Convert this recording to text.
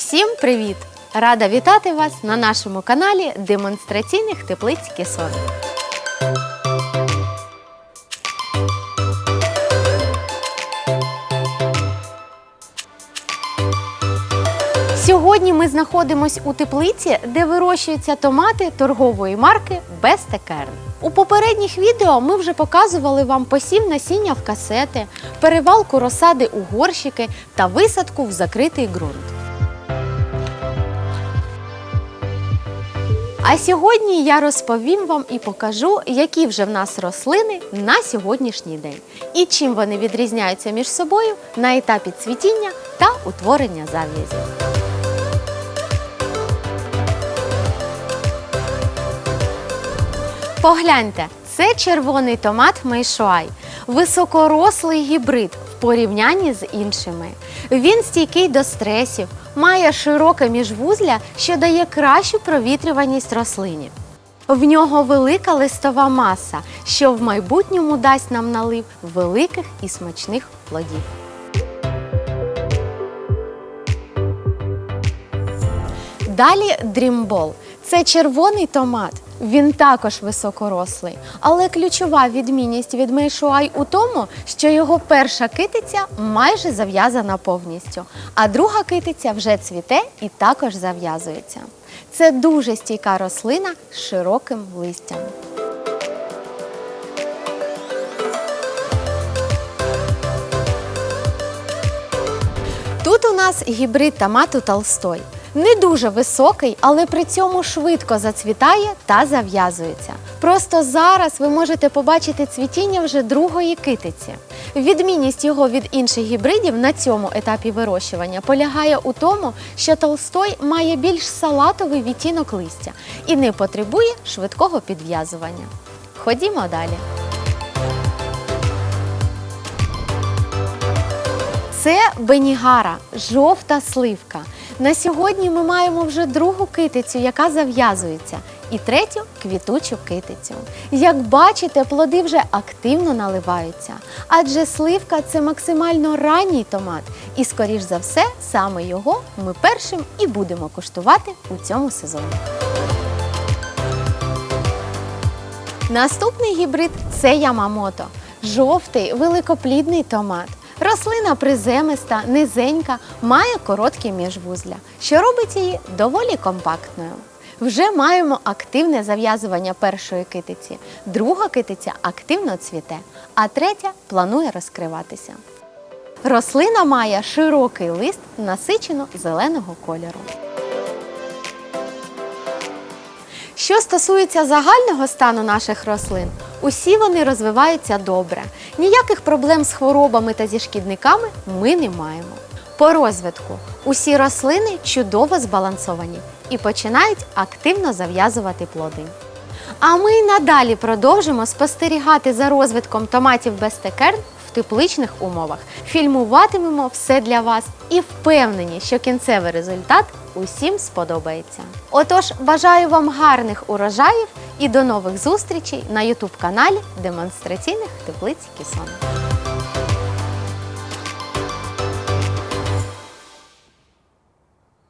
Всім привіт! Рада вітати вас на нашому каналі демонстраційних теплиць Кесон. Сьогодні ми знаходимося у теплиці, де вирощуються томати торгової марки Бестекерн. У попередніх відео ми вже показували вам посів насіння в касети, перевалку розсади у горщики та висадку в закритий ґрунт. А сьогодні я розповім вам і покажу, які вже в нас рослини на сьогоднішній день і чим вони відрізняються між собою на етапі цвітіння та утворення зав'язів. Погляньте, це червоний томат Мейшуай, високорослий гібрид порівнянні з іншими. Він стійкий до стресів, має широке міжвузля, що дає кращу провітрюваність рослині. В нього велика листова маса, що в майбутньому дасть нам налив великих і смачних плодів. Далі дрімбол. Це червоний томат. Він також високорослий, але ключова відмінність від мейшуай у тому, що його перша китиця майже зав'язана повністю, а друга китиця вже цвіте і також зав'язується. Це дуже стійка рослина з широким листям. Тут у нас гібрид томату Толстой. Не дуже високий, але при цьому швидко зацвітає та зав'язується. Просто зараз ви можете побачити цвітіння вже другої китиці. Відмінність його від інших гібридів на цьому етапі вирощування полягає у тому, що Толстой має більш салатовий відтінок листя і не потребує швидкого підв'язування. Ходімо далі. Це бенігара, жовта сливка. На сьогодні ми маємо вже другу китицю, яка зав'язується, і третю квітучу китицю. Як бачите, плоди вже активно наливаються, адже сливка це максимально ранній томат, і, скоріш за все, саме його ми першим і будемо куштувати у цьому сезоні. Наступний гібрид це Ямамото. Жовтий великоплідний томат. Рослина приземиста, низенька, має короткі міжвузля, що робить її доволі компактною. Вже маємо активне зав'язування першої китиці, друга китиця активно цвіте, а третя планує розкриватися. Рослина має широкий лист насичено зеленого кольору. Що стосується загального стану наших рослин, усі вони розвиваються добре. Ніяких проблем з хворобами та зі шкідниками ми не маємо. По розвитку усі рослини чудово збалансовані і починають активно зав'язувати плоди. А ми й надалі продовжимо спостерігати за розвитком томатів Бестекерн тепличних умовах. Фільмуватимемо все для вас і впевнені, що кінцевий результат усім сподобається. Отож, бажаю вам гарних урожаїв і до нових зустрічей на ютуб каналі демонстраційних теплиць Кісон.